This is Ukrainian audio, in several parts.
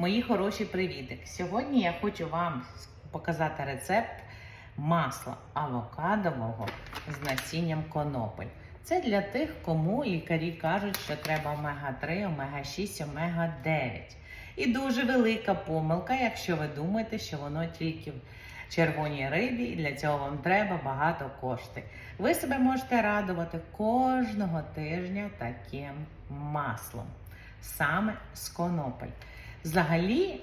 Мої хороші привітик! Сьогодні я хочу вам показати рецепт масла авокадового з насінням конопель. Це для тих, кому лікарі кажуть, що треба омега-3, омега-6, омега-9. І дуже велика помилка, якщо ви думаєте, що воно тільки в червоній рибі, і для цього вам треба багато коштів. Ви себе можете радувати кожного тижня таким маслом, саме з конопель. Взагалі,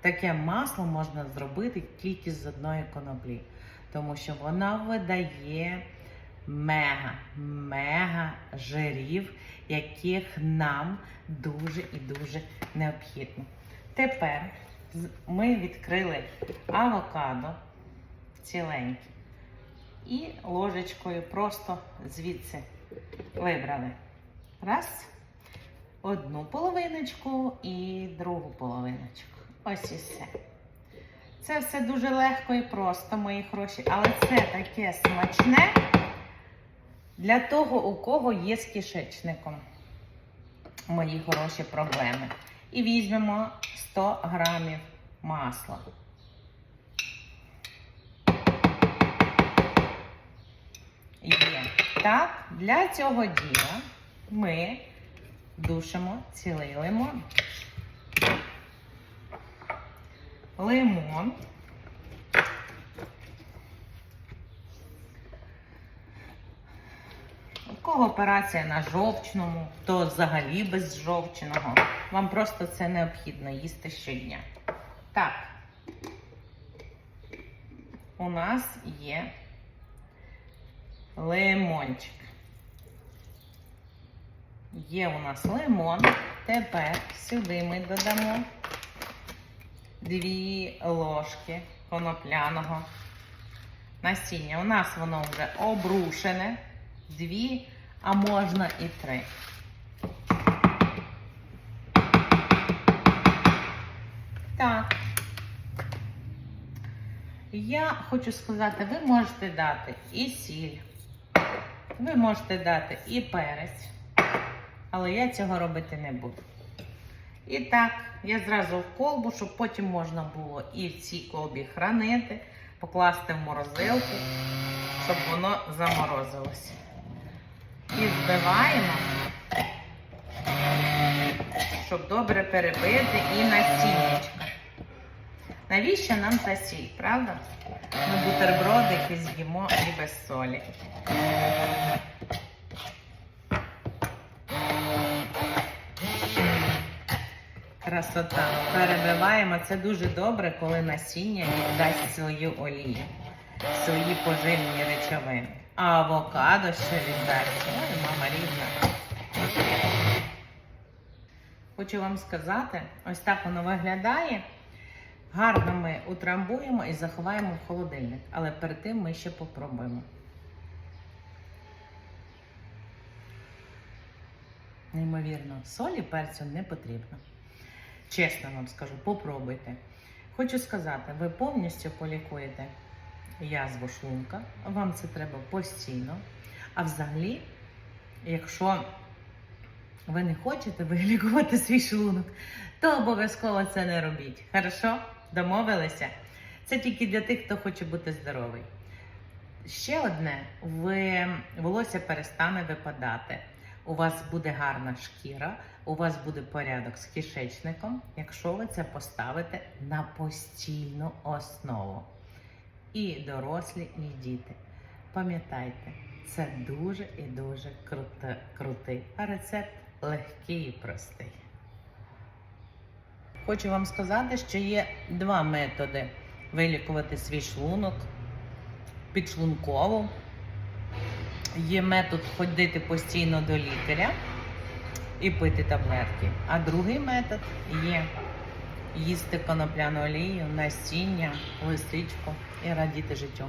таке масло можна зробити тільки з одної коноплі, тому що вона видає мега, мега жирів, яких нам дуже і дуже необхідно. Тепер ми відкрили авокадо ціленьке і ложечкою просто звідси вибрали. Раз одну половиночку і другу половиночку. Ось і все. Це все дуже легко і просто, мої хороші, але це таке смачне для того, у кого є з кишечником. Мої хороші проблеми. І візьмемо 100 грамів масла. Є. Так, для цього діла ми душимо цілий лимон. Лимон. У кого операція на жовчному, то взагалі без жовчного. Вам просто це необхідно їсти щодня. Так. У нас є лимончик. Є у нас лимон. Тепер сюди ми додамо дві ложки конопляного насіння. У нас воно вже обрушене. Дві, а можна і три. Так. Я хочу сказати, ви можете дати і сіль, ви можете дати і перець, але я цього робити не буду. І так, я зразу в колбу, щоб потім можна було і в цій колбі хранити, покласти в морозилку, щоб воно заморозилося. І збиваємо, щоб добре перебити і насіннячка. Навіщо нам та сіль, правда? Ми бутербродики з'їмо і без солі. Красота. Перебиваємо. Це дуже добре, коли насіння віддасть свою олію, свої поживні речовини. А авокадо ще віддасть. Ой, мама рідна. Хочу вам сказати, ось так воно виглядає. Гарно ми утрамбуємо і заховаємо в холодильник. Але перед тим ми ще попробуємо. Неймовірно, солі перцю не потрібно. Чесно вам скажу, попробуйте. Хочу сказати, ви повністю полікуєте язву шлунка, вам це треба постійно. А взагалі, якщо ви не хочете вилікувати свій шлунок, то обов'язково це не робіть. Хорошо? Домовилися? Це тільки для тих, хто хоче бути здоровий. Ще одне, ви волосся перестане випадати. У вас буде гарна шкіра, у вас буде порядок з кишечником, якщо ви це поставите на постійну основу. І дорослі, і діти. Пам'ятайте, це дуже і дуже круте, крутий а рецепт легкий і простий. Хочу вам сказати, що є два методи вилікувати свій шлунок підшлунково. Є метод ходити постійно до лікаря і пити таблетки. А другий метод є їсти конопляну олію, насіння, лисичку і радіти життю.